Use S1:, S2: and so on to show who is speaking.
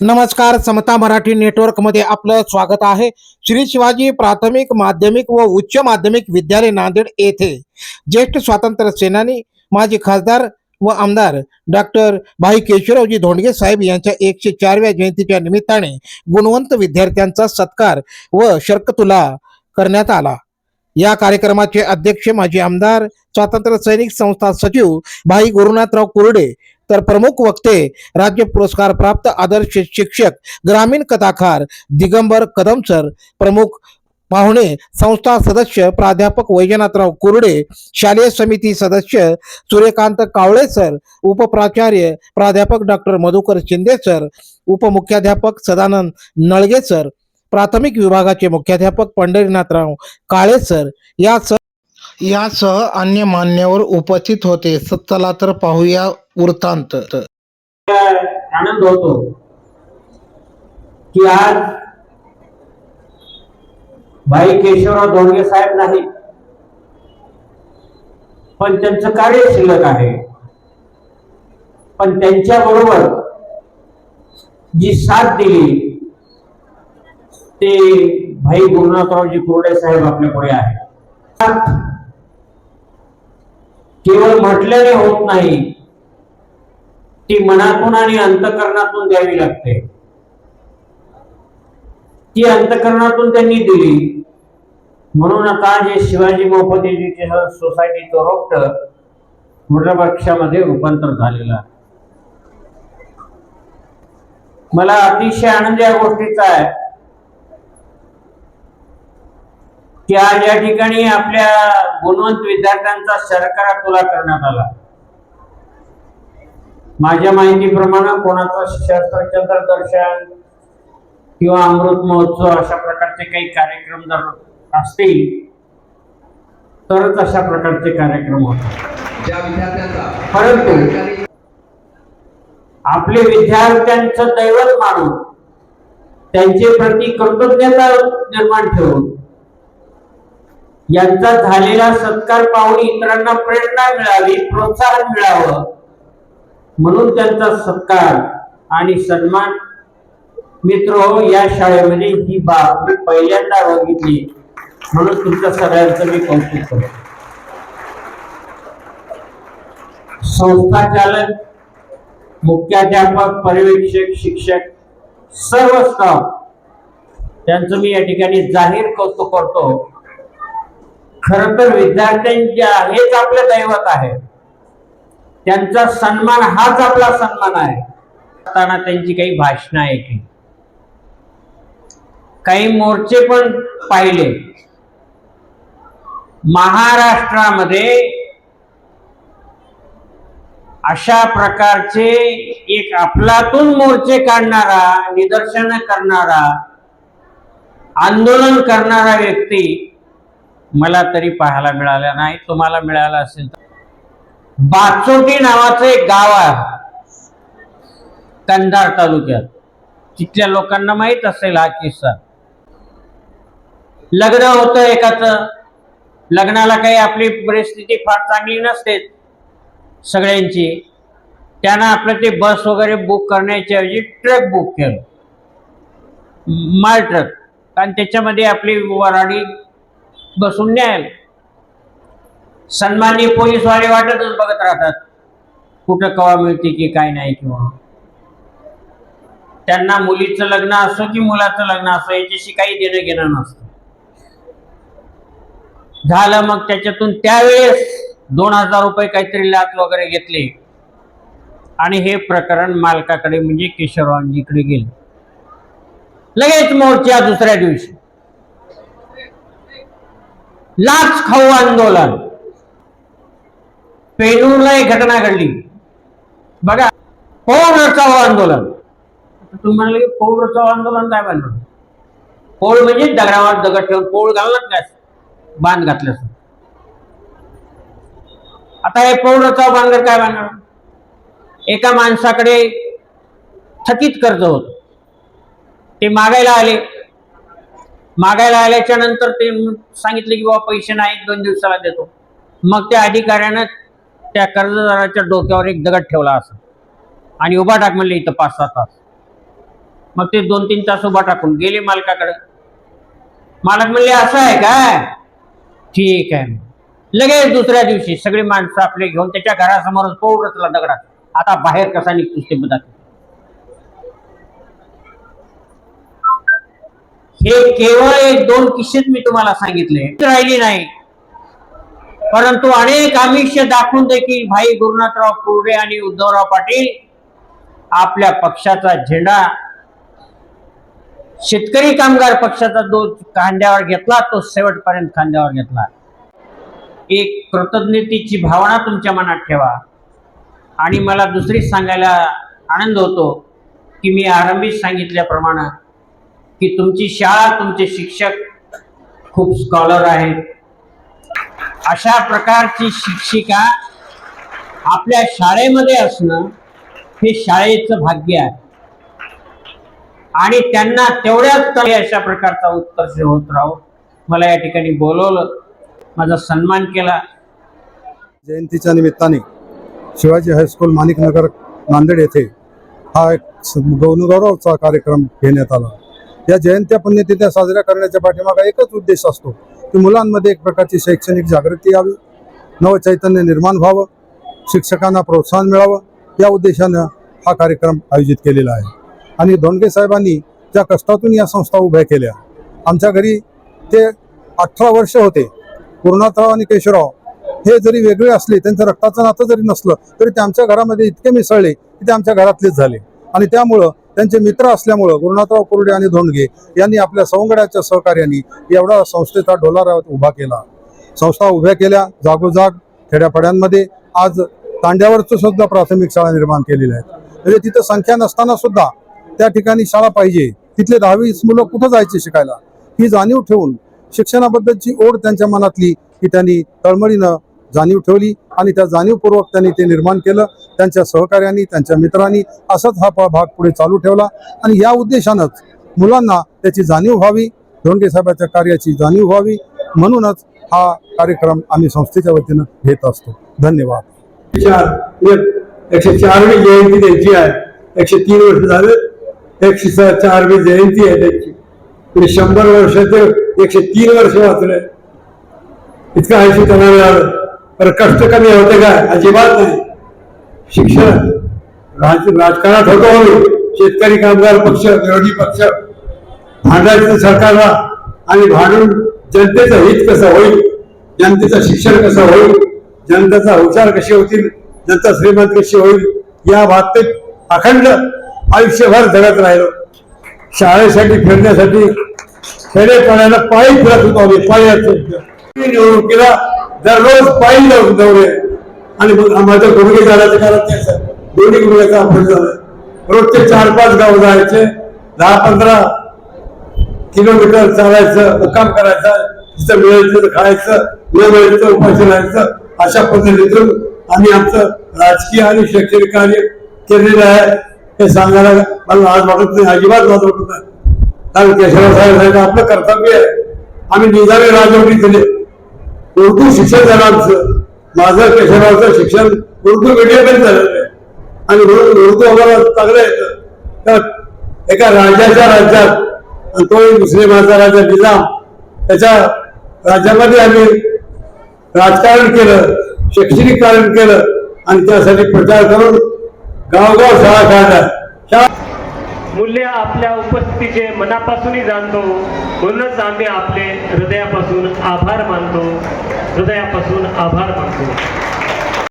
S1: नमस्कार समता मराठी नेटवर्कमध्ये आपलं स्वागत आहे. श्री शिवाजी प्राथमिक माध्यमिक व उच्च माध्यमिक विद्यालय नांदेड येथे ज्येष्ठ स्वातंत्र्य सेनानी माजी खासदार व आमदार डॉक्टर भाई केशवरावजी धोंडगे साहेब यांच्या एकशे चारव्या जयंतीच्या निमित्ताने गुणवंत विद्यार्थ्यांचा सत्कार व शर्कतुला करण्यात आला. या कार्यक्रमाचे अध्यक्ष माजी आमदार स्वातंत्र्य सैनिक संस्था सचिव भाई गुरुनाथराव कुर्डे तर प्रमुख वक्ते राज्य पुरस्कार प्राप्त आदर्श शिक्षक ग्रामीण कथाकार दिगंबर कदम सर प्रमुख पाहुणे संस्था सदस्य प्राध्यापक वैजनाथराव कुरडे शालेय समिती सदस्य सूर्यकांत कावळे सर उपप्राचार्य प्राध्यापक डॉक्टर मधुकर शिंदे सर उपमुख्याध्यापक सदानंद नळगे सर प्राथमिक विभागाचे मुख्याध्यापक पंढरीनाथराव काळे सर या यासह अन्य मान्यवर उपस्थित होते. चला तर पाहूया वृत्तांत.
S2: आनंद होतो की आज भाई केशवराव दोडगे साहेब नाही पण त्यांचं कार्य शिल्लक आहे. पण त्यांच्या बरोबर जी साथ दिली ते भाई गुरुनाथरावजी कुरडे साहेब आपल्या पुढे आहे केवळ म्हटल्याने होत नाही ती मनातून आणि अंतकरणातून द्यावी लागते. ती अंतकरणातून त्यांनी दिली. म्हणून आता जे शिवाजी मोफतीजीचे सोसायटीचं रोपट पक्षामध्ये रूपांतर झालेलं आहे. मला अतिशय आनंद या गोष्टीचा आहे. की आज या ठिकाणी आपल्या गुणवंत विद्यार्थ्यांचा शर्करा तुला करण्यात आला. माझ्या माहितीप्रमाणे कोणाचं शस्त्रचंद्र दर्शन किंवा अमृत महोत्सव अशा प्रकारचे काही कार्यक्रम जर असतील तरच अशा प्रकारचे कार्यक्रम होतात. परंतु आपले विद्यार्थ्यांचं दैवत मानून त्यांचे प्रति कृतज्ञता निर्माण ठेवून यांचा झालेला सत्कार पाहून इतरांना प्रेरणा मिळावी प्रोत्साहन मिळावं. म्हणून त्यांचा सत्कार आणि सन्मान. मित्र हो या शाळेमध्ये ही बाब मी पहिल्यांदा बघितली. म्हणून तुमच्या सगळ्यांचं मी कौतुक करतो. संस्था चालक मुख्याध्यापक पर्यवेक्षक शिक्षक सर्व स्टाफ त्यांचं मी या ठिकाणी जाहीर कौतुक करतो. खर तर विद्यार्थ्यांच्या हेच आपलं दैवत आहे. त्यांचा सन्मान हाच आपला सन्मान आहे. असताना त्यांची काही भाषणं ऐकली. काही मोर्चे पण पाहिले. महाराष्ट्रामध्ये अशा प्रकारचे एक अफलातून मोर्चे काढणारा निदर्शन करणारा आंदोलन करणारा व्यक्ती मला तरी पाहायला मिळाल्या नाही. तुम्हाला मिळाला असेल तर. बाचोटी नावाचं एक गाव आहे. कंधार तालुक्यात. तिथल्या लोकांना माहीत असेल हा किस्सा. लग्न होतं एकाच. लग्नाला काही आपली परिस्थिती फार चांगली नसते. सगळ्यांची. त्यांना आपलं ते बस वगैरे बुक करण्याच्या ऐवजी ट्रक बुक केलं. माल ट्रक कारण त्याच्यामध्ये आपली वराडी बसून न्याय सन्माननीय पोलीसवाले वाटतच बघत राहतात. कुठं कवा मिळते की काय नाही किंवा. त्यांना मुलीचं लग्न असो की मुलाचं लग्न असो याच्याशी काही देणं घेणं नसतं. झालं मग त्याच्यातून त्यावेळेस दोन हजार रुपये काहीतरी लाच वगैरे घेतले. आणि हे प्रकरण मालकाकडे म्हणजे केशवरावांजीकडे गेले. लगेच मोर्चा दुसऱ्या दिवशी. लाच खाऊ आंदोलन. पेनूरला एक घटना घडली. बघा पौर रचाव आंदोलन. आता तुम्ही म्हणाले की पौर रचाव आंदोलन काय बनलं? पौळ म्हणजे दगडावर दगड ठेवून पौळ घालणार काय? बांध घातलं आता हे पौर रचाव बांधकर काय बांधणार एका माणसाकडे थकीत कर्ज होत. ते मागायला आले. मागायला आल्याच्यानंतर ते सांगितले की बाबा पैसे नाहीत दोन दिवसाला देतो. मग त्या अधिकाऱ्यानं त्या कर्जदाराच्या डोक्यावर एक दगड ठेवला असं. आणि उभा टाक म्हणले इथं पाच सहा तास. मग ते दोन तीन तास उभा टाकून गेले मालकाकडे. मालक म्हणले असं आहे काय ठीक आहे. लगेच दुसऱ्या दिवशी सगळी माणसं आपले घेऊन त्याच्या घरासमोरच पौड दगडात. आता बाहेर कसा निघतोस ते बघा. हे केवळ एक दोन किस्सेच मी तुम्हाला सांगितले. राहिली नाही. परंतु अनेक आमिष दाखवून देखील भाई गुरुनाथराव कुर्डे आणि उद्धवराव पाटील आपल्या पक्षाचा झेंडा शेतकरी कामगार पक्षाचा जो खांद्यावर घेतला तो शेवटपर्यंत खांद्यावर घेतला. एक कृतज्ञतेची भावना तुमच्या मनात ठेवा. आणि मला दुसरी सांगायला आनंद होतो की मी आरंभीच सांगितल्याप्रमाणे की तुमची शाळा तुमचे शिक्षक खूप स्कॉलर आहेत. अशा प्रकारची शिक्षिका आपल्या शाळेमध्ये असणं हे शाळेचं भाग्य आहे. आणि त्यांना तेवढ्याच कमी अशा प्रकारचा उत्कर्ष होत राहो मला या ठिकाणी बोलवलं माझा सन्मान केला.
S3: जयंतीच्या निमित्ताने शिवाजी हायस्कूल माणिकनगर नांदेड येथे हा एक गौरवचा कार्यक्रम घेण्यात आला. या जयंत्या पुण्यतिथ्या साजऱ्या करण्याच्या पाठीमागा एकच उद्देश असतो की मुलांमध्ये एक प्रकारची शैक्षणिक जागृती यावी नवचैतन्य निर्माण व्हावं शिक्षकांना प्रोत्साहन मिळावं. या उद्देशानं हा कार्यक्रम आयोजित केलेला आहे. आणि धोंडगे साहेबांनी ज्या कष्टातून या संस्था उभ्या केल्या आमच्या घरी ते अठरा वर्ष होते. पूर्णाथराव आणि केशवराव हे जरी वेगळे असले त्यांचं रक्ताचं नातं जरी नसलं तरी ते आमच्या घरामध्ये इतके मिसळले की ते आमच्या घरातलेच झाले. आणि त्यामुळं त्यांचे मित्र असल्यामुळं गुरुनाथराव कुर्डे आणि धोंडगे यांनी आपल्या सवंगड्याच्या सहकार्याने एवढा संस्थेचा डोलारा उभा केला. संस्था उभ्या केल्या जागोजाग खेड्यापाड्यांमध्ये आज तांड्यावरचं सुद्धा प्राथमिक शाळा निर्माण केलेल्या आहेत. म्हणजे तिथं संख्या नसताना सुद्धा त्या ठिकाणी शाळा पाहिजे. तिथले दहावी मुलं कुठं जायचे शिकायला? ही जाणीव ठेवून शिक्षणाबद्दलची ओढ त्यांच्या मनातली की त्यांनी तळमळीनं जाणीव ठेवली आणि त्या जाणीवपूर्वक त्यांनी ते निर्माण केलं. त्यांच्या सहकार्यांनी त्यांच्या मित्रांनी असाच हा भाग पुढे चालू ठेवला. आणि या उद्देशानंच मुलांना त्याची जाणीव व्हावी धोंडगे साहेबाच्या कार्याची जाणीव व्हावी. म्हणूनच हा कार्यक्रम आम्ही संस्थेच्या वतीनं घेत असतो. धन्यवाद.
S4: चार एक- एकशे चारवी जयंती त्यांची आहे. एकशे तीन वर्ष झाले. एकशे स- चारवी जयंती आहे त्यांची. म्हणजे शंभर वर्षाचे एकशे तीन वर्ष वाचले इतकं आयुष्य त्यांना मिळालं तर कष्ट कमी होते काय अजिबात नाही। शिक्षण राज राजकारणात होतो होईल शेतकरी कामगार पक्ष विरोधी पक्ष। भांडायचं सरकारला आणि भांडून जनतेचं हित कसं होईल? जनतेचं शिक्षण कसं होईल? जनतेचा हुशार कसे होतील? जनता श्रीमंत कशी होईल? या बाबतीत अखंड आयुष्यभर जगत राहिलो. शाळेसाठी फिरण्यासाठी खेडेपाड्याला पायी फिरत होतो आम्ही पायी निवडणुकीला दररोज पायी जाऊन दौरे आणि मग माझं गुडघे झाल्याचं कारण तेच दोन्ही गुडघ्याचा आपण झालं. रोजचे चार पाच गाव जायचे. दहा पंधरा किलोमीटर चालायचं मुक्काम करायचा तिथं मिळायचं तिथं खायचं न मिळायचं उपाशी राहायचं. अशा पद्धतीतून आम्ही आमचं राजकीय आणि शैक्षणिक कार्य केलेलं आहे. हे सांगायला मला आज वाटत नाही अजिबात वाद वाटत नाही. कारण केशवराव साहेब साहेब आपलं कर्तव्य आहे. आम्ही निजामी राजवटी दिले. उर्दू शिक्षण झालं आमचं माझं केशवरावचं शिक्षण उर्दू मीडियमच झालेलं आहे. आणि म्हणून उर्दू आम्हाला चांगलं येतं. तर एका राजाच्या राज्यात आणि तोही मुस्लिमाचा राजा निजाम त्याच्या राज्यामध्ये आम्ही राजकारण केलं शैक्षणिक कारण केलं आणि त्यासाठी प्रचार करून गावगाव शाळा काढल्या. शाळा
S5: मूल्य आपल्या उपस्थितीचे मनापासूनही जाणतो. म्हणूनच आम्ही आपले हृदयापासून आभार मानतो. हृदयापासून आभार मानतो.